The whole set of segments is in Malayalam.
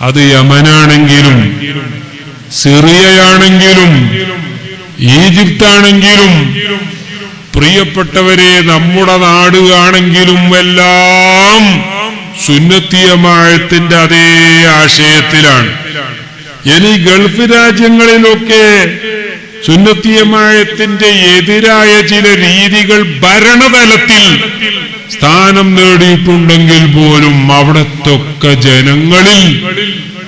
അത് യമനാണെങ്കിലും സിറിയയാണെങ്കിലും ഈജിപ്താണെങ്കിലും പ്രിയപ്പെട്ടവരെ നമ്മുടെ നാട് ആണെങ്കിലും എല്ലാം സുന്നത്തിയമായത്തിന്റെ അതേ ആശയത്തിലാണ്. ഇനി ഗൾഫ് രാജ്യങ്ങളിലൊക്കെ സുന്നത്തിയമായത്തിന്റെ എതിരായ ചില രീതികൾ ഭരണതലത്തിൽ സ്ഥാനം നേടിയിട്ടുണ്ടെങ്കിൽ പോലും അവിടത്തൊക്കെ ജനങ്ങളിൽ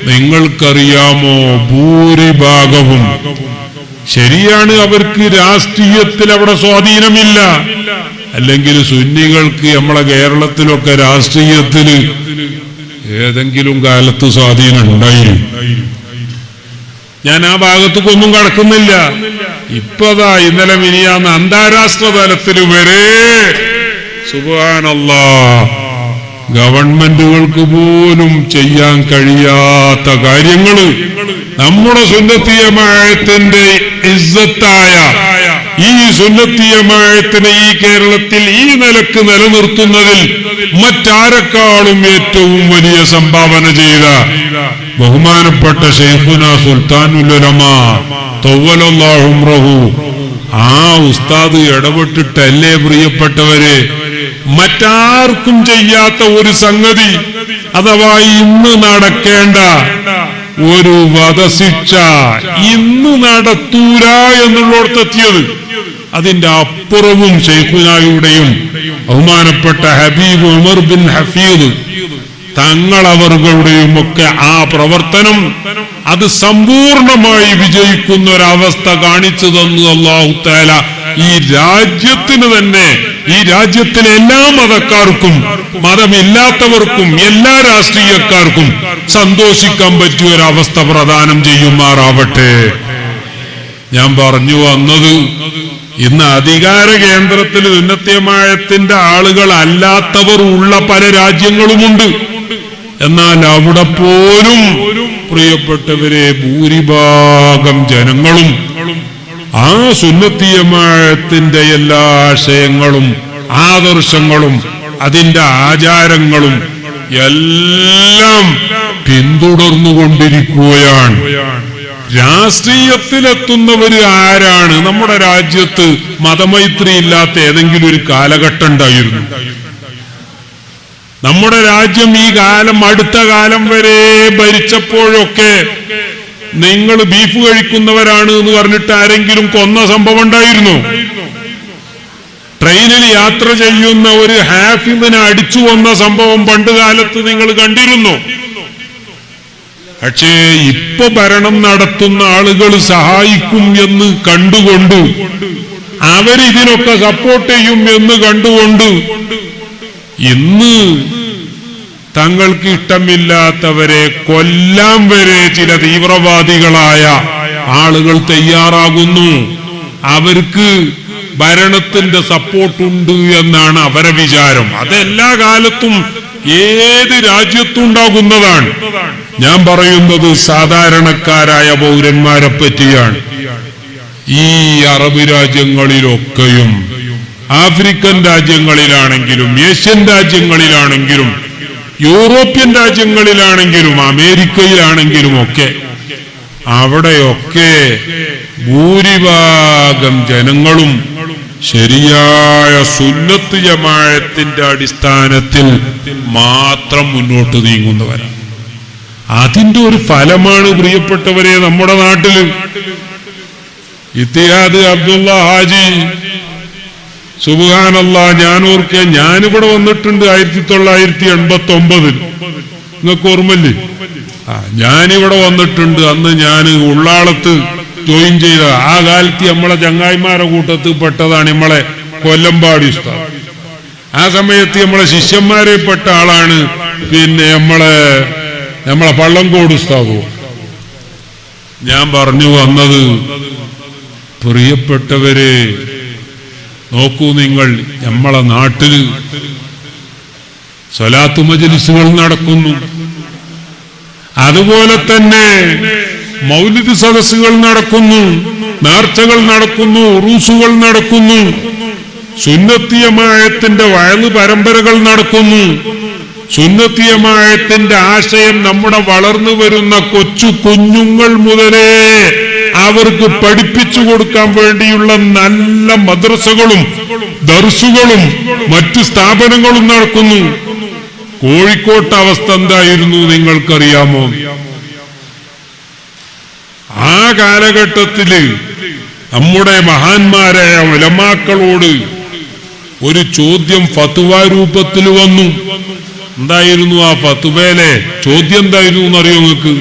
നിങ്ങൾക്കറിയാമോ ഭൂരിഭാഗവും? ശരിയാണ് അവർക്ക് രാഷ്ട്രീയത്തിൽ അവിടെ സ്വാധീനമില്ല. അല്ലെങ്കിൽ സുന്നികൾക്ക് നമ്മളെ കേരളത്തിലൊക്കെ രാഷ്ട്രീയത്തിൽ ഏതെങ്കിലും കാലത്ത് സ്വാധീനം ഉണ്ടായിരുന്നു ഞാൻ ആ ഭാഗത്തേക്കൊന്നും കടക്കുന്നില്ല. ഇപ്പതാ ഇന്നലെ മിനിയാന്ന് അന്താരാഷ്ട്ര തലത്തിൽ വരെ സുബാനല്ലാ ഗവൺമെന്റുകൾക്ക് പോലും ചെയ്യാൻ കഴിയാത്ത കാര്യങ്ങൾ നമ്മുടെ സുന്നത്തീയമായത്തിന്റെ ഇസ്സത്തായ ഈ സുന്നത്തീയമായത്തിനെ ഈ കേരളത്തിൽ ഈ നിലയ്ക്ക് നിലനിർത്തുന്നതിൽ മറ്റാരെക്കാളും ഏറ്റവും വലിയ സംഭാവന ചെയ്ത ബഹുമാനപ്പെട്ട ഷെയ്ഖുന സുൽത്താനുലമ തൊവ്വലല്ലാഹുംറഹു ആ ഉസ്താദ് ഇടപെട്ടിട്ടല്ലേ പ്രിയപ്പെട്ടവരെ? മറ്റാർക്കും ചെയ്യാത്ത ഒരു സംഗതി അഥവാ ഇന്ന് നടക്കേണ്ട ഒരു വധശിക്ഷ ഇന്ന് നടത്തൂര എന്നുള്ളോടത്തെത്തിയത് അതിന്റെ അപ്പുറവും ഷെയ്ഖുനായുടെയും ബഹുമാനപ്പെട്ട ഹബീബ് ഉമർ ബിൻ ഹഫീദ്. തങ്ങളവറുകളുടെയും ഒക്കെ ആ പ്രവർത്തനം അത് സമ്പൂർണമായി വിജയിക്കുന്ന ഒരവസ്ഥ കാണിച്ചു തന്നു അള്ളാഹു താല ഈ രാജ്യത്തിന് തന്നെ ഈ രാജ്യത്തിലെ എല്ലാ മതക്കാർക്കും മതമില്ലാത്തവർക്കും എല്ലാ രാഷ്ട്രീയക്കാർക്കും സന്തോഷിക്കാൻ പറ്റിയ ഒരവസ്ഥ പ്രദാനം ചെയ്യുമാറാവട്ടെ. ഞാൻ പറഞ്ഞു വന്നത് ഇന്ന് അധികാര കേന്ദ്രത്തിൽ ഉന്നത്യമായത്തിന്റെ ആളുകൾ അല്ലാത്തവർ ഉള്ള പല രാജ്യങ്ങളുമുണ്ട്. എന്നാൽ അവിടെ പോലും പ്രിയപ്പെട്ടവരെ ഭൂരിഭാഗം ജനങ്ങളും ആ സുന്നത്തിയമായത്തിന്റെ എല്ലാ ആശയങ്ങളും ആദർശങ്ങളും അതിന്റെ ആചാരങ്ങളും എല്ലാം പിന്തുടർന്നുകൊണ്ടിരിക്കുകയാണ്. രാഷ്ട്രീയത്തിലെത്തുന്നവര് ആരാണ്? നമ്മുടെ രാജ്യത്ത് മതമൈത്രി ഇല്ലാത്ത ഏതെങ്കിലും ഒരു കാലഘട്ടം ഉണ്ടായിരുന്നു. നമ്മുടെ രാജ്യം ഈ കാലം അടുത്ത കാലം വരെ ഭരിച്ചപ്പോഴൊക്കെ നിങ്ങൾ ബീഫ് കഴിക്കുന്നവരാണ് എന്ന് പറഞ്ഞിട്ട് ആരെങ്കിലും കൊന്ന സംഭവം ഉണ്ടായിരുന്നു. ട്രെയിനിൽ യാത്ര ചെയ്യുന്ന ഒരു ഹാഫിമിനെ അടിച്ചു വന്ന സംഭവം പണ്ട് കാലത്ത് നിങ്ങൾ കണ്ടിരുന്നു. പക്ഷേ ഇപ്പൊ ഭരണം നടത്തുന്ന ആളുകൾ സഹായിക്കും എന്ന് കണ്ടുകൊണ്ട് അവരിതിനൊക്കെ സപ്പോർട്ട് ചെയ്യും എന്ന് കണ്ടുകൊണ്ട് ഇന്ന് തങ്ങൾക്ക് ഇഷ്ടമില്ലാത്തവരെ കൊല്ലാൻ വരെ ചില തീവ്രവാദികളായ ആളുകൾ തയ്യാറാകുന്നു. അവർക്ക് ഭരണത്തിന്റെ സപ്പോർട്ടുണ്ട് എന്നാണ് അവരെ വിചാരം. അതെല്ലാ കാലത്തും ഏത് രാജ്യത്തുണ്ടാകുന്നതാണ് ഞാൻ പറയുന്നത് സാധാരണക്കാരായ പൗരന്മാരെ പറ്റിയാണ്. ഈ അറബ് രാജ്യങ്ങളിലൊക്കെയും ആഫ്രിക്കൻ രാജ്യങ്ങളിലാണെങ്കിലും ഏഷ്യൻ രാജ്യങ്ങളിലാണെങ്കിലും യൂറോപ്യൻ രാജ്യങ്ങളിലാണെങ്കിലും അമേരിക്കയിലാണെങ്കിലും ഒക്കെ അവിടെയൊക്കെ ഭൂരിഭാഗം ജനങ്ങളും ശരിയായ സുന്നത്ത് ജമായത്തിന്റെ അടിസ്ഥാനത്തിൽ മാത്രം മുന്നോട്ട് നീങ്ങുന്നവരാണ്. അതിന്റെ ഒരു ഫലമാണ് പ്രിയപ്പെട്ടവരെ നമ്മുടെ നാട്ടിൽ ഇത്തിഹാദ് അബ്ദുള്ള ഹാജി സുബാനല്ല ഞാൻ ഓർക്കുക ഞാനിവിടെ വന്നിട്ടുണ്ട് ആയിരത്തി തൊള്ളായിരത്തി എൺപത്തി ഒമ്പതിൽ നിങ്ങൾക്ക് ഓർമ്മല്ലേ ആ ഞാനിവിടെ വന്നിട്ടുണ്ട്. അന്ന് ഞാൻ ഉള്ളാളത്ത് ജോയിൻ ചെയ്ത ആ കാലത്ത് നമ്മളെ ചങ്ങായിമാരെ കൂട്ടത്തിൽ പെട്ടതാണ് നമ്മളെ കൊല്ലമ്പാടി ഉസ്താദ്. ആ സമയത്ത് നമ്മളെ ശിഷ്യന്മാരെ പെട്ട ആളാണ് പിന്നെ നമ്മളെ നമ്മളെ പള്ളംകോട് ഉസ്താദു. ഞാൻ പറഞ്ഞു വന്നത് പ്രിയപ്പെട്ടവരെ നോക്കൂ നിങ്ങൾ നമ്മളെ നാട്ടിൽ സ്വലാത്തു മജലിസുകൾ നടക്കുന്നു. അതുപോലെ തന്നെ മൗലിക സദസ്സുകൾ നടക്കുന്നു. നേർച്ചകൾ നടക്കുന്നു ഉറൂസുകൾ നടക്കുന്നു. സുന്നത്തിയമായത്തിന്റെ വയൽ പരമ്പരകൾ നടക്കുന്നു. സുന്നത്തിയമായത്തിന്റെ ആശയം നമ്മുടെ വളർന്നു വരുന്ന കൊച്ചു കുഞ്ഞുങ്ങൾ മുതലേ അവർക്ക് പഠിപ്പിച്ചു കൊടുക്കാൻ വേണ്ടിയുള്ള നല്ല മദ്രസകളും ദർസുകളും മറ്റു സ്ഥാപനങ്ങളും നടക്കുന്നു. കോഴിക്കോട്ട് അവസ്ഥ എന്തായിരുന്നു നിങ്ങൾക്കറിയാമോ? ആ കാലഘട്ടത്തിൽ നമ്മുടെ മഹാന്മാരായ ഉലമാക്കളോട് ഒരു ചോദ്യം ഫത്തുവ രൂപത്തിൽ വന്നു. എന്തായിരുന്നു ആ ഫത്തുവയിലെ ചോദ്യം എന്തായിരുന്നു എന്നറിയോ നിങ്ങൾക്ക്?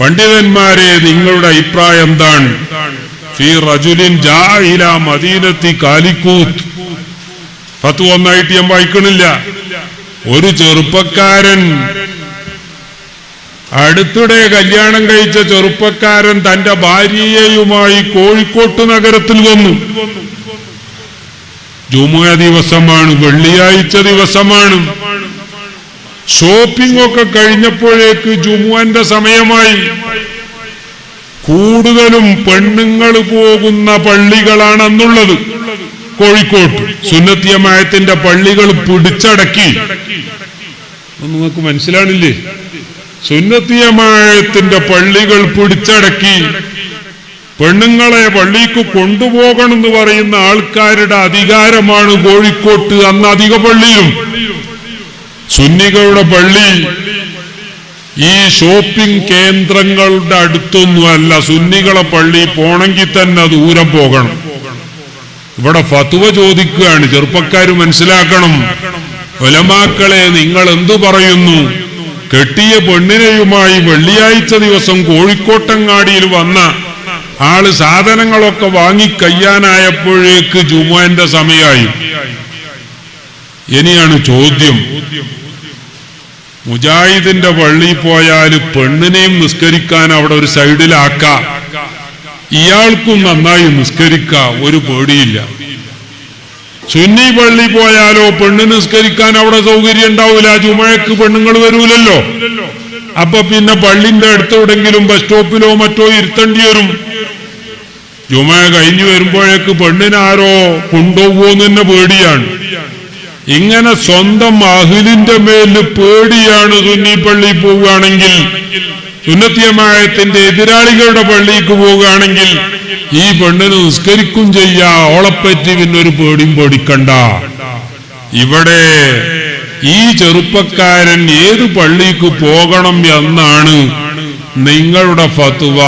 പണ്ഡിതന്മാരെ നിങ്ങളുടെ അഭിപ്രായം എന്താണ്? മദീനത്തി ഞാൻ വായിക്കണില്ല. ഒരു ചെറുപ്പക്കാരൻ അടുത്തിടെ കല്യാണം കഴിച്ച ചെറുപ്പക്കാരൻ തന്റെ ഭാര്യയുമായി കോഴിക്കോട്ട് നഗരത്തിൽ വന്നു. ജുമുഅ ദിവസമാണ് വെള്ളിയാഴ്ച ദിവസമാണ്. ഷോപ്പിംഗ് ഒക്കെ കഴിഞ്ഞപ്പോഴേക്ക് ജുമുഅന്റെ സമയമായി. കൂടുതലും പെണ്ണുങ്ങൾ പോകുന്ന പള്ളികളാണ് അന്നുള്ളത് കോഴിക്കോട്ട്. സുന്നത്തിയമായത്തിന്റെ പള്ളികൾ പിടിച്ചടക്കി. നിങ്ങൾക്ക് മനസ്സിലാണില്ലേ? സുന്നത്തിയമായത്തിന്റെ പള്ളികൾ പിടിച്ചടക്കി. പെണ്ണുങ്ങളെ പള്ളിക്ക് കൊണ്ടുപോകണമെന്ന് പറയുന്ന ആൾക്കാരുടെ അധികാരമാണ് കോഴിക്കോട്ട് അന്ന് അധിക പള്ളിയും. സുന്നികളുടെ പള്ളി ഈ ഷോപ്പിംഗ് കേന്ദ്രങ്ങളുടെ അടുത്തൊന്നുമല്ല സുന്നികളെ പള്ളി പോണെങ്കിൽ തന്നെ ദൂരം പോകണം. ഇവിടെ ഫത്തുവ ചോദിക്കുകയാണ്. ചെറുപ്പക്കാർ മനസ്സിലാക്കണം. ഒലമാക്കളെ നിങ്ങൾ എന്തു പറയുന്നു? കെട്ടിയ പെണ്ണിനെയുമായി വെള്ളിയാഴ്ച ദിവസം കോഴിക്കോട്ടങ്ങാടിയിൽ വന്ന ആൾ സാധനങ്ങളൊക്കെ വാങ്ങി കയ്യാനായപ്പോഴേക്ക് ജുമുഅന്റെ സമയമായി. ഇനിയാണ് ചോദ്യം. മുജാഹിദിന്റെ പള്ളി പോയാൽ പെണ്ണിനെയും നിസ്കരിക്കാൻ അവിടെ ഒരു സൈഡിലാക്ക. ഇയാൾക്കും നന്നായി നിസ്കരിക്ക ഒരു പേടിയില്ല. സുന്നി പള്ളി പോയാലോ പെണ്ണ് നിസ്കരിക്കാൻ അവിടെ സൗകര്യം ഉണ്ടാവില്ല ചുമയക്ക് പെണ്ണുങ്ങൾ വരൂലല്ലോ? അപ്പൊ പിന്നെ പള്ളിന്റെ അടുത്തെവിടെങ്കിലും ബസ് സ്റ്റോപ്പിലോ മറ്റോ ഇരുത്തേണ്ടി വരും. ജുമ കഴിഞ്ഞു വരുമ്പോഴേക്ക് പെണ്ണിനാരോ കൊണ്ടുപോകുമെന്ന് തന്നെ പേടിയാണ്. ഇങ്ങനെ സ്വന്തം അഹിലിന്റെ മേൽ പേടിയാണ് സുന്നി പള്ളി പോവുകയാണെങ്കിൽ സുന്നത്തിയമായത്തിന്റെ എതിരാളികളുടെ പള്ളിക്ക് പോവുകയാണെങ്കിൽ ഈ പെണ്ണിന് നിസ്കരിക്കും ചെയ്യാ. ഓളപ്പറ്റി പിന്നൊരു പേടിയും പേടിക്കണ്ട. ഇവിടെ ഈ ചെറുപ്പക്കാരൻ ഏത് പള്ളിക്ക് പോകണം എന്നാണ് നിങ്ങളുടെ ഫത്തുവ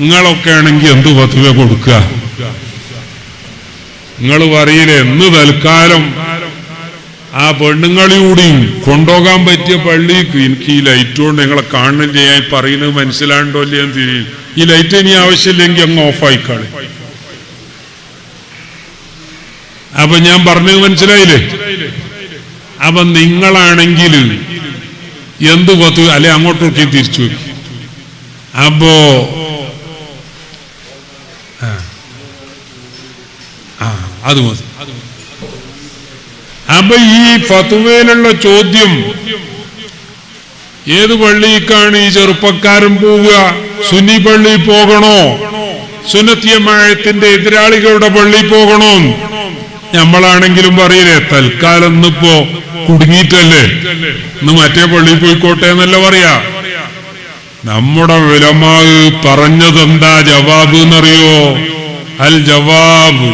നിങ്ങളൊക്കെ ആണെങ്കിൽ എന്ത് ഫത്തുവ കൊടുക്കുക? നിങ്ങൾ പറയില്ലേ എന്ന് തൽക്കാലം. ആ പെണ്ണുങ്ങളിലൂടെയും കൊണ്ടുപോകാൻ പറ്റിയ പള്ളിക്ക് എനിക്ക് ഈ ലൈറ്റ് കൊണ്ട് നിങ്ങളെ കാണുന്നില്ല ഞാൻ പറയുന്നത് മനസ്സിലാണ്ടോ ഇല്ല എന്ന് തിരിയും ഈ ലൈറ്റ് ഇനി ആവശ്യമില്ലെങ്കിൽ അങ്ങ് ഓഫായിക്കാളെ. അപ്പൊ ഞാൻ പറഞ്ഞത് മനസ്സിലായില്ലേ? അപ്പൊ നിങ്ങളാണെങ്കിൽ എന്ത് പത്ത് അല്ലെ അങ്ങോട്ടൊക്കെ തിരിച്ചു അപ്പോ. ആ അത് മതി. അപ്പൊ ഈ ഫത്തുവയിലുള്ള ചോദ്യം ഏത് പള്ളിക്കാണ് ഈ ചെറുപ്പക്കാരൻ പോവുക? സുന്നി പള്ളി പോകണോ? സുനത്തിയമായത്തിന്റെ എതിരാളികളുടെ പള്ളി പോകണോ? നമ്മളാണെങ്കിലും പറയില്ലേ തൽക്കാലം ഇന്നിപ്പോ കുടുങ്ങിയിട്ടല്ലേ? ഇന്ന് മറ്റേ പള്ളിയിൽ പോയിക്കോട്ടെ എന്നല്ല പറയാ. നമ്മുടെ വിലമാവ് പറഞ്ഞതെന്താ ജവാബ് എന്നറിയോ? അൽ ജവാബ്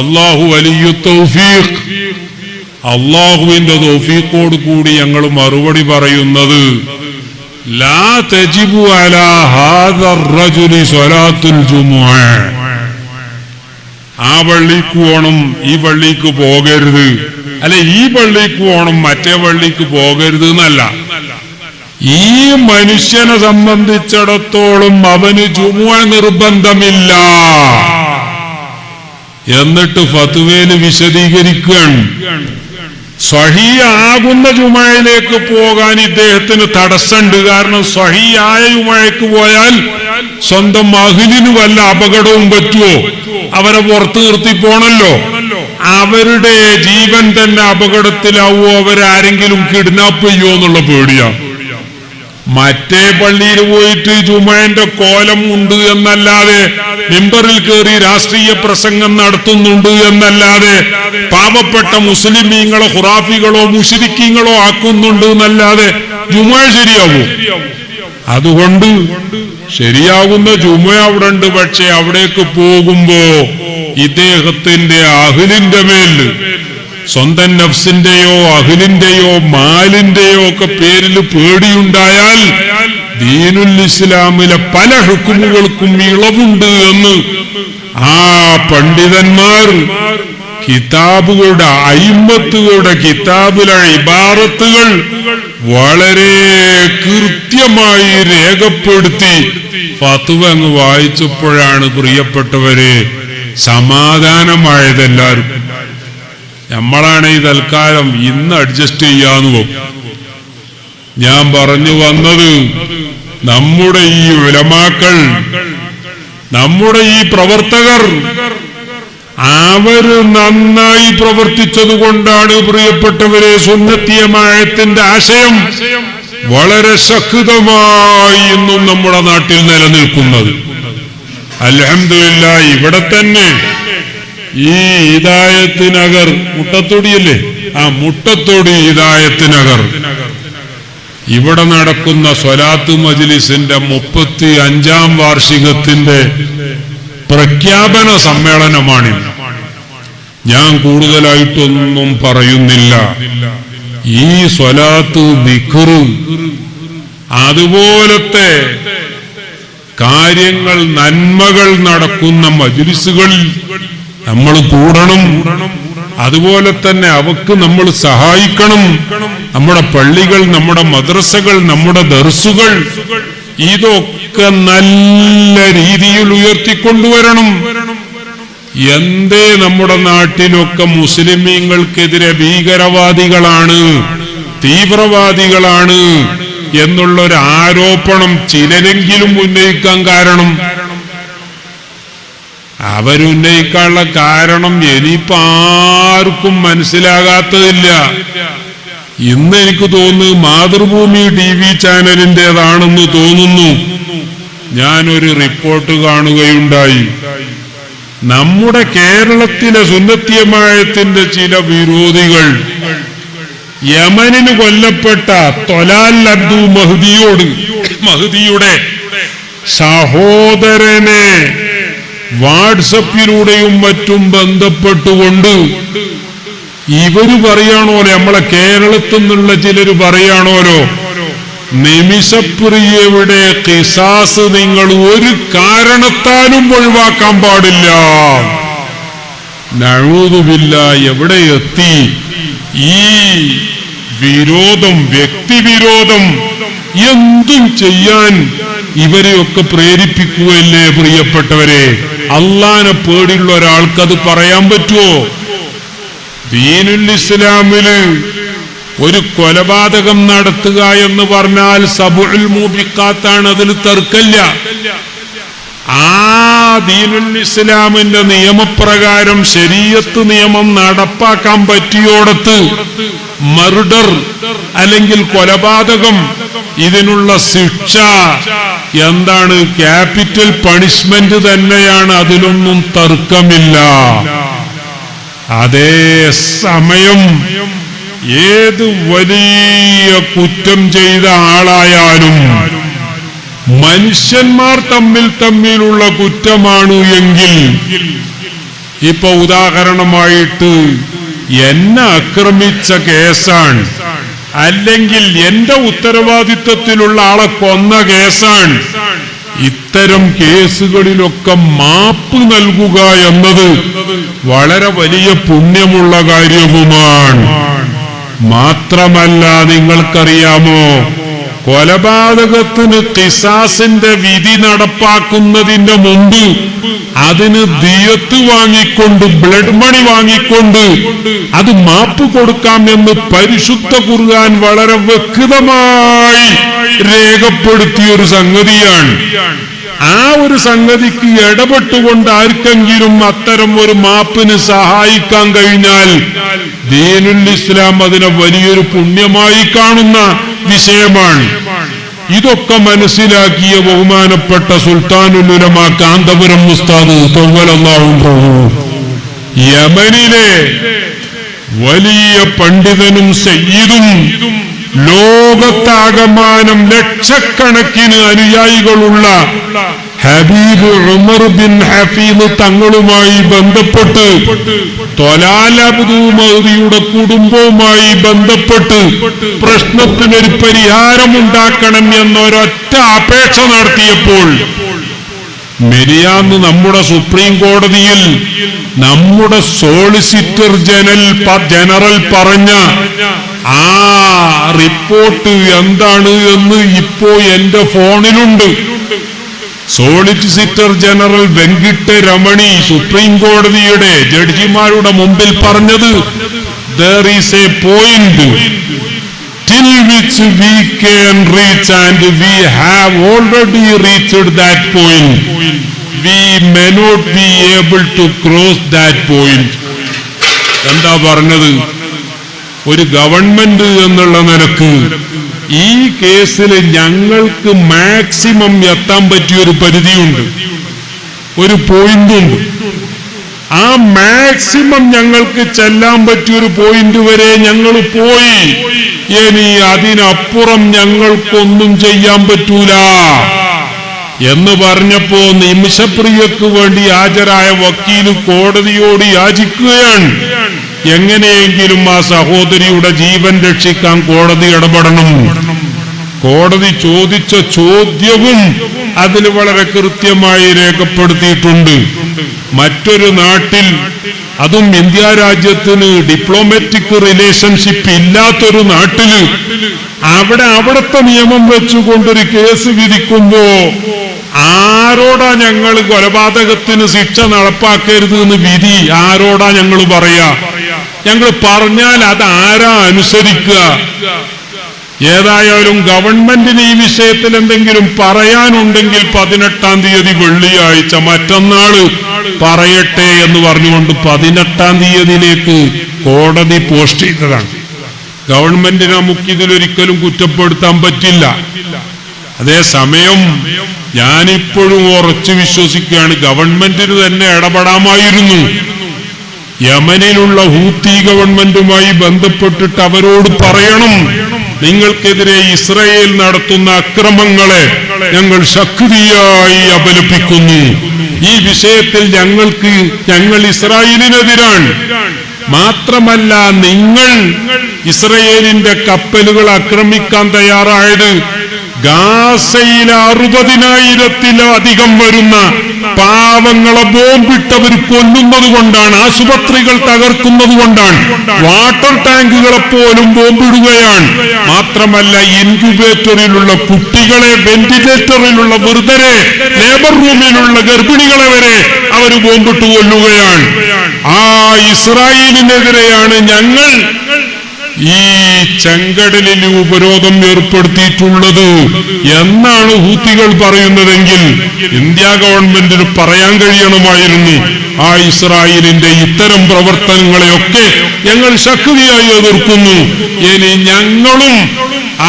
അള്ളാഹു വലിയ തൗഫീഖ്. അള്ളാഹുവിന്റെ തൗഫീഖോട് കൂടി ഞങ്ങൾ മറുപടി പറയുന്നത് ലാ തജിബു അലാ ഹാദർ റജുലി സ്വലാത്തുൽ ജുമുഅ. ആ പള്ളിക്ക് പോകണം ഈ പള്ളിക്ക് പോകരുത്. അല്ലെ ഈ പള്ളിക്ക് പോകണം മറ്റേ പള്ളിക്ക് പോകരുത് എന്നല്ല. ഈ മനുഷ്യനെ സംബന്ധിച്ചിടത്തോളം അവന് ജുമുഅ നിർബന്ധമില്ല. എന്നിട്ട് ഫത്തുവേൽ വിശദീകരിക്കുകയാണ്. സ്വഹിയാകുന്ന ജുമയിലേക്ക് പോകാൻ ഇദ്ദേഹത്തിന് തടസ്സമുണ്ട്. കാരണം സ്വഹിയായ ജുമഴക്ക് പോയാൽ സ്വന്തം മഹിലിന് വല്ല അപകടവും പറ്റുമോ അവരെ പുറത്തു നിർത്തി പോണല്ലോ. അവരുടെ ജീവൻ തന്നെ അപകടത്തിലാവോ? അവരാരെങ്കിലും കിഡ്നാപ്പ് ചെയ്യുമോ എന്നുള്ള പേടിയാ. മറ്റേ പള്ളിയിൽ പോയിട്ട് ജുമേന്റെ കോലം ഉണ്ട് എന്നല്ലാതെ മെമ്പറിൽ കയറി രാഷ്ട്രീയ പ്രസംഗം നടത്തുന്നുണ്ട് എന്നല്ലാതെ പാവപ്പെട്ട മുസ്ലിമീങ്ങളോ ഖുറാഫികളോ മുഷിരിക്കീങ്ങളോ ആക്കുന്നുണ്ട് എന്നല്ലാതെ ജുമ ശരിയാവും? അതുകൊണ്ട് ശരിയാകുന്ന ചുമ അവിടെ ഉണ്ട് പക്ഷെ അവിടേക്ക് പോകുമ്പോ ഇദ്ദേഹത്തിന്റെ അഹിലിന്റെ മേൽ സ്വന്തം നഫ്സിന്റെയോ അഹിലിന്റെയോ മാലിന്റെയോ ഒക്കെ പേരിൽ പേടിയുണ്ടായാൽ ദീനുൽ ഇസ്ലാമിലെ പല ഹുക്കുമുകൾക്കും ഇളവുണ്ട് എന്ന് ആ പണ്ഡിതന്മാർ കിതാബുകളുടെ അയിമത്തുകളുടെ കിതാബിലെ ഇബാറത്തുകൾ വളരെ കൃത്യമായി രേഖപ്പെടുത്തി ഫത്തുവ അങ്ങ് വായിച്ചപ്പോഴാണ് പ്രിയപ്പെട്ടവരെ സമാധാനമായതെല്ലാവർക്കും. നമ്മളാണ് ഈ തൽക്കാലം ഇന്ന് അഡ്ജസ്റ്റ് ചെയ്യാന്ന് പോകും ഞാൻ പറഞ്ഞു വന്നത് നമ്മുടെ ഈ ഉലമാക്കൾ നമ്മുടെ ഈ പ്രവർത്തകർ അവർ നന്നായി പ്രവർത്തിച്ചത് കൊണ്ടാണ് പ്രിയപ്പെട്ടവരെ സുന്നത്തിയമായത്തിന്റെ ആശയം വളരെ ശക്തമായി ഇന്നും നമ്മുടെ നാട്ടിൽ നിലനിൽക്കുന്നത്. അലഹമില്ല ഇവിടെ തന്നെ ഈ ഇതായത്തിനകർ മുട്ടത്തൊടിയല്ലേ? ആ മുട്ടത്തൊടി ഇതായത്തിനകർ ഇവിടെ നടക്കുന്ന സ്വലാത്ത് മജ്ലിസിന്റെ മുപ്പത്തി അഞ്ചാം വാർഷികത്തിന്റെ പ്രഖ്യാപന സമ്മേളനമാണിത് ഞാൻ കൂടുതലായിട്ടൊന്നും പറയുന്നില്ല. ഈ സ്വലാത്തു ദിഖറ് അതുപോലത്തെ കാര്യങ്ങൾ നന്മകൾ നടക്കുന്ന മജ്ലിസുകളിൽ നമ്മൾ കൂടണം. അതുപോലെ തന്നെ അവക്ക് നമ്മൾ സഹായിക്കണം. നമ്മുടെ പള്ളികൾ നമ്മുടെ മദ്രസകൾ നമ്മുടെ ദർസുകൾ ഇതൊക്കെ നല്ല രീതിയിൽ ഉയർത്തിക്കൊണ്ടുവരണം. എന്തേ നമ്മുടെ നാട്ടിലൊക്കെ മുസ്ലിമീങ്ങൾക്കെതിരെ ഭീകരവാദികളാണ് തീവ്രവാദികളാണ് എന്നുള്ളൊരു ആരോപണം ചിലരെങ്കിലും ഉന്നയിക്കാൻ കാരണം. അവരുന്നയിക്കാനുള്ള കാരണം ഇനിയിപ്പോ ആർക്കും മനസ്സിലാകാത്തതില്ല. ഇന്ന് എനിക്ക് തോന്നുന്നു മാതൃഭൂമി ടി വി ചാനലിന്റെതാണെന്ന് തോന്നുന്നു. ഞാനൊരു റിപ്പോർട്ട് കാണുകയുണ്ടായി. നമ്മുടെ കേരളത്തിലെ സുന്നത്തിയമായത്തിന്റെ ചില വിരോധികൾ യമനിന് കൊല്ലപ്പെട്ട തൊലാൽ അബ്ദു മഹദിയോട് മഹദിയുടെ സഹോദരനെ വാട്സപ്പിലൂടെയും മറ്റും ബന്ധപ്പെട്ടുകൊണ്ട് ഇവർ പറയാണോലോ നമ്മളെ കേരളത്തിൽ നിന്നുള്ള ചിലര് പറയാണോലോ നിമിഷപ്രിയയുടെ കിസാസ് നിങ്ങൾ ഒരു കാരണത്താലും ഒഴിവാക്കാൻ പാടില്ല. നഴുതുമില്ല എവിടെ എത്തി? ഈ വിരോധം വ്യക്തിവിരോധം എന്തും ചെയ്യാൻ ഇവരെയൊക്കെ പ്രേരിപ്പിക്കുകയല്ലേ പ്രിയപ്പെട്ടവരെ? അള്ളാനെ പേടിയുള്ള ഒരാൾക്കത് പറയാൻ പറ്റുമോ ദീനുൽ ഇസ്ലാമിൽ ഒരു കൊലപാതകം നടത്തുക എന്ന് പറഞ്ഞാൽ സബുൽ മൂബിക്കാത്താണ് അതിൽ തർക്കല്ല ആ ദീനുൽ ഇസ്ലാമിന്റെ നിയമപ്രകാരം ശരീരത്ത് നിയമം നടപ്പാക്കാൻ പറ്റിയോടത്ത് മർഡർ അല്ലെങ്കിൽ കൊലപാതകം ഇതിനുള്ള ശിക്ഷ എന്താണ്? ക്യാപിറ്റൽ പണിഷ്മെന്റ് തന്നെയാണ് അതിലൊന്നും തർക്കമില്ല. അതേ സമയം ഏത് വലിയ കുറ്റം ചെയ്ത ആളായാലും മനുഷ്യന്മാർ തമ്മിൽ തമ്മിലുള്ള കുറ്റമാണ് എങ്കിൽ ഇപ്പൊ ഉദാഹരണമായിട്ട് എന്നെ ആക്രമിച്ച കേസാണ്. അല്ലെങ്കിൽ എന്റെ ഉത്തരവാദിത്വത്തിലുള്ള ആളെ കൊന്ന കേസാണ്. ഇത്തരം കേസുകളിലൊക്കെ മാപ്പ് നൽകുക എന്നത് വളരെ വലിയ പുണ്യമുള്ള കാര്യവുമാണ്. മാത്രമല്ല നിങ്ങൾക്കറിയാമോ? കൊലപാതകത്തിന് കിസാസിന്റെ വിധി നടപ്പാക്കുന്നതിന്റെ മുമ്പ് അതിന് ദിയത്ത് വാങ്ങിക്കൊണ്ട് ബ്ലഡ് മണി വാങ്ങിക്കൊണ്ട് അത് മാപ്പ് കൊടുക്കാം എന്ന് പരിശുദ്ധ കുറുകാൻ വളരെ വ്യക്തമായി രേഖപ്പെടുത്തിയ ഒരു സംഗതിയാണ്. ആ ഒരു സംഗതിക്ക് ഇടപെട്ടുകൊണ്ട് ആർക്കെങ്കിലും അത്തരം ഒരു മാപ്പിന് സഹായിക്കാൻ കഴിഞ്ഞാൽ ദീനുൽ ഇസ്ലാം അതിനെ വലിയൊരു പുണ്യമായി കാണുന്ന വിഷയമാണ്. ഇതൊക്കെ മനസ്സിലാക്കിയ ബഹുമാനപ്പെട്ട സുൽത്താനുലുലമ കാന്തപുരം മുസ്താദ് യമനിലെ വലിയ പണ്ഡിതനും സയ്യിദും ലോകത്താകമാനം ലക്ഷക്കണക്കിന് അനുയായികളുള്ള ഹബീബ് ഉമർ ബിൻ ഹഫീദ് തങ്ങളുമായി ബന്ധപ്പെട്ട് തൊലാലബ്ദു മൗദിയുടെ കുടുംബവുമായി ബന്ധപ്പെട്ട് പ്രശ്നത്തിനൊരു പരിഹാരമുണ്ടാക്കണം എന്നൊരൊറ്റ അപേക്ഷ നടത്തിയപ്പോൾ മെരിയാന്ന് നമ്മുടെ സുപ്രീം കോടതിയിൽ നമ്മുടെ സോളിസിറ്റർ ജനറൽ ജനറൽ പറഞ്ഞ ആ റിപ്പോർട്ട് എന്താണ് എന്ന് ഇപ്പോ എന്റെ ഫോണിലുണ്ട്. Solicitor general Venkata Ramani supreme കോടതിയുടെ ജഡ്ജിമാരുടെ മുമ്പിൽ പറഞ്ഞത്. എന്താ പറഞ്ഞത് ഒരു ഗവൺമെന്റ് എന്നുള്ള നിലയ്ക്ക് ഈ കേസിൽ ഞങ്ങൾക്ക് മാക്സിമം എത്താൻ പറ്റിയ ഒരു പരിധിയുണ്ട്. ഒരു പോയിന്റുണ്ട് ആ മാക്സിമം ഞങ്ങൾക്ക് ചെല്ലാൻ പറ്റിയൊരു പോയിന്റ് വരെ ഞങ്ങൾ പോയി. ഇനി അതിനപ്പുറം ഞങ്ങൾക്കൊന്നും ചെയ്യാൻ പറ്റൂല. എന്ന് പറഞ്ഞപ്പോ നിമിഷപ്രിയക്ക് വേണ്ടി ഹാജരായ വക്കീൽ കോടതിയോട് യാചിക്കുകയാണ്. എങ്ങനെയെങ്കിലും ആ സഹോദരിയുടെ ജീവൻ രക്ഷിക്കാൻ കോടതി ഇടപെടണം. കോടതി ചോദിച്ച ചോദ്യവും അതിൽ വളരെ കൃത്യമായി രേഖപ്പെടുത്തിയിട്ടുണ്ട്. മറ്റൊരു നാട്ടിൽ അതും ഇന്ത്യ രാജ്യത്തിന് ഡിപ്ലോമാറ്റിക് റിലേഷൻഷിപ്പ് ഇല്ലാത്തൊരു നാട്ടിൽ അവിടെ അവിടുത്തെ നിയമം വെച്ചുകൊണ്ടൊരു കേസ് വിധിക്കുമ്പോ ആരോടാ ഞങ്ങൾ കൊലപാതകത്തിന് ശിക്ഷ നടപ്പാക്കരുത് എന്ന് വിധി ആരോടാ ഞങ്ങൾ പറയാ? ഞങ്ങൾ പറഞ്ഞാൽ അത് ആരാ അനുസരിക്കുക? ഏതായാലും ഗവൺമെന്റിന് ഈ വിഷയത്തിൽ എന്തെങ്കിലും പറയാനുണ്ടെങ്കിൽ പതിനെട്ടാം തീയതി വെള്ളിയാഴ്ച മറ്റന്നാൾ പറയട്ടെ എന്ന് പറഞ്ഞുകൊണ്ട് പതിനെട്ടാം തീയതിയിലേക്ക് കോടതി പോസ്റ്റ് ചെയ്തതാണ്. ഗവൺമെന്റ് നമുക്ക് ഇതിലൊരിക്കലും കുറ്റപ്പെടുത്താൻ പറ്റില്ല. അതേസമയം ഞാനിപ്പോഴും ഉറച്ചു വിശ്വസിക്കുകയാണ്. ഗവൺമെന്റിന് തന്നെ ഇടപെടാമായിരുന്നു. യമനിലുള്ള ഹൂത്തി ഗവൺമെന്റുമായി ബന്ധപ്പെട്ടിട്ട് അവരോട് പറയണം. നിങ്ങൾക്കെതിരെ ഇസ്രയേൽ നടത്തുന്ന അക്രമങ്ങളെ ഞങ്ങൾ ശക്തിയായി അപലപിക്കുന്നു. ഈ വിഷയത്തിൽ ഞങ്ങൾക്ക് ഞങ്ങൾ ഇസ്രായേലിനെതിരാണ്. മാത്രമല്ല നിങ്ങൾ ഇസ്രയേലിന്റെ കപ്പലുകൾ ആക്രമിക്കാൻ തയ്യാറായത് ഗാസയിൽ അറുപതിനായിരത്തിലധികം വരുന്ന പാവങ്ങളെ ബോംബിട്ടവർ കൊല്ലുന്നത് കൊണ്ടാണ് ആശുപത്രികൾ തകർക്കുന്നത് കൊണ്ടാണ് വാട്ടർ ടാങ്കുകളെ പോലും ബോംബിടുകയാണ്. മാത്രമല്ല ഇൻക്യുബേറ്ററിലുള്ള കുട്ടികളെ വെന്റിലേറ്ററിലുള്ള വൃദ്ധരെ ലേബർ റൂമിലുള്ള ഗർഭിണികളെ വരെ അവർ ബോംബിട്ട് കൊല്ലുകയാണ്. ആ ഇസ്രായേലിനെതിരെയാണ് ഞങ്ങൾ ഈ ചെങ്കടലിൽ ഉപരോധം ഏർപ്പെടുത്തിയിട്ടുള്ളത് എന്നാണ് ഹൂത്തികൾ പറയുന്നതെങ്കിൽ ഇന്ത്യ ഗവൺമെന്റിന് പറയാൻ കഴിയണമായിരുന്നു ആ ഇസ്രായേലിന്റെ ഇത്തരം പ്രവർത്തനങ്ങളെയൊക്കെ ഞങ്ങൾ ശക്തിയായി എതിർക്കുന്നു. ഇനി ഞങ്ങളും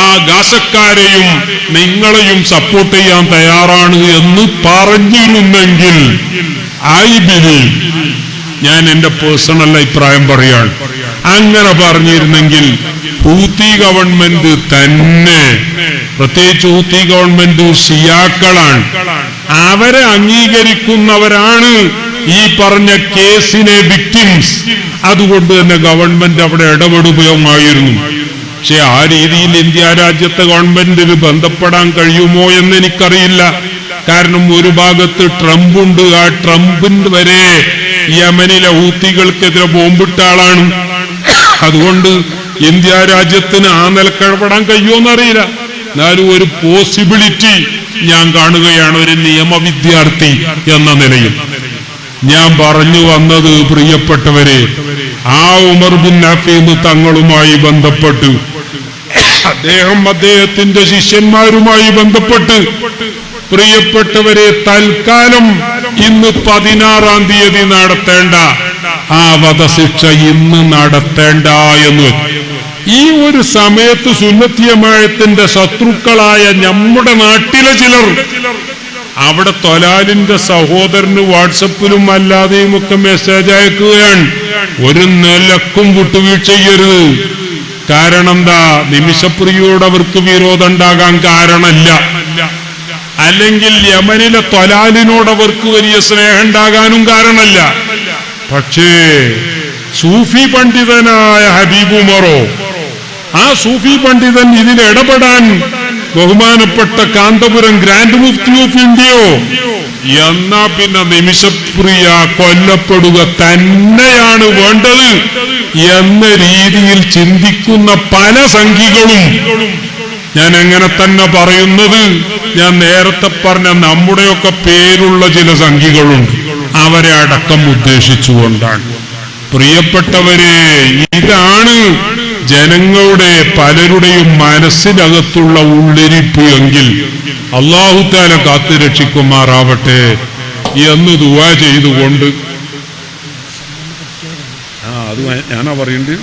ആ ഗാസക്കാരെയും നിങ്ങളെയും സപ്പോർട്ട് ചെയ്യാൻ തയ്യാറാണ് എന്ന് പറഞ്ഞിരുന്നെങ്കിൽ. ഐ ബിലീവ് ഞാൻ എന്റെ പേഴ്സണൽ അഭിപ്രായം പറയാണ് അങ്ങനെ പറഞ്ഞിരുന്നെങ്കിൽ ഹൂത്തി ഗവൺമെന്റ് തന്നെ. പ്രത്യേകിച്ച് ഹൂത്തി ഗവൺമെന്റ് ഷിയാക്കളാണ് അവരെ അംഗീകരിക്കുന്നവരാണ് ഈ പറഞ്ഞ കേസിനെ വിക്ടിംസ് അതുകൊണ്ട് തന്നെ ഗവൺമെന്റ് അവിടെ ഇടപെടുകയുമായിരുന്നു പക്ഷെ ആ രീതിയിൽ ഇന്ത്യ രാജ്യത്തെ ഗവൺമെന്റിന് ബന്ധപ്പെടാൻ കഴിയുമോ എന്ന് എനിക്കറിയില്ല. കാരണം ഒരു ഭാഗത്ത് ട്രംപ് ഉണ്ട്. ആ ട്രംപിന് വരെ യമനിലെ ഊത്തികൾക്കെതിരെ ബോംബിട്ട ആളാണ്. അതുകൊണ്ട് ഇന്ത്യ രാജ്യത്തിന് ആ നിലക്കിടപെടാൻ കഴിയുമെന്നറിയില്ല. എന്നാലും ഒരു പോസിബിലിറ്റി ഞാൻ കാണുകയാണ് ഒരു നിയമ വിദ്യാർത്ഥി എന്ന നിലയിൽ. ഞാൻ പറഞ്ഞു വന്നത് പ്രിയപ്പെട്ടവരെ ആ ഉമർ ബിൻ നഫീദ് തങ്ങളുമായി ബന്ധപ്പെട്ട് അദ്ദേഹം അദ്ദേഹത്തിന്റെ ശിഷ്യന്മാരുമായി ബന്ധപ്പെട്ട് പ്രിയപ്പെട്ടവരെ തൽക്കാലം ഇന്ന് പതിനാറാം തീയതി നടത്തേണ്ട ആ വധശിക്ഷ ഇന്ന് നടത്തേണ്ട എന്ന്. ഈ ഒരു സമയത്ത് സുന്നത്തിയമായത്തിന്റെ ശത്രുക്കളായ നമ്മുടെ നാട്ടിലെ ചിലർ അവിടെ തൊലാലിന്റെ സഹോദരന് വാട്സപ്പിലും അല്ലാതെയും ഒക്കെ മെസ്സേജ് അയക്കുകയാണ്. ഒരു നിലക്കും വിട്ടുവീഴ്ച ചെയ്യരുത് കാരണം എന്താ? നിമിഷപ്രിയോട് അവർക്ക് വിരോധം ഉണ്ടാകാൻ കാരണമല്ല. അല്ലെങ്കിൽ യമനിലെ തൊലാലിനോട് അവർക്ക് വലിയ സ്നേഹം ഉണ്ടാകാനും കാരണമല്ല. പക്ഷേ സൂഫി പണ്ഡിതനായ ഹബീബ് ഉമറോ ആ സൂഫി പണ്ഡിതൻ ഇതിൽ ഇടപെടാൻ ബഹുമാനപ്പെട്ട കാന്തപുരം ഗ്രാൻഡ് മുഫ്തി ഓഫ് ഇന്ത്യയോ എന്നാ പിന്നെ നിമിഷപ്രിയ കൊല്ലപ്പെടുക തന്നെയാണ് വേണ്ടത് എന്ന രീതിയിൽ ചിന്തിക്കുന്ന പല സംഖികളും ഞാൻ എങ്ങനെ തന്നെ പറയുന്നത്? ഞാൻ നേരത്തെ പറഞ്ഞ നമ്മുടെയൊക്കെ പേരുള്ള ചില സംഖികളുണ്ട് അവരെ അടക്കം ഉദ്ദേശിച്ചുകൊണ്ടാണ്. പ്രിയപ്പെട്ടവരെ ഇതാണ് ജനങ്ങളുടെ പലരുടെയും മനസ്സിനകത്തുള്ള ഉള്ളിരിപ്പ് എങ്കിൽ അള്ളാഹുത്താല കാത്തു രക്ഷിക്കുമാറാവട്ടെ എന്ന് ദുവാ ചെയ്തുകൊണ്ട്. ആ അത് ഞാനാ പറയണ്ടേ.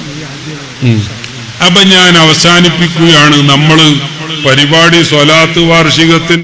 അപ്പൊ ഞാൻ അവസാനിപ്പിക്കുകയാണ്. നമ്മൾ പരിപാടി സ്വലാത്ത് വാർഷികത്തിന്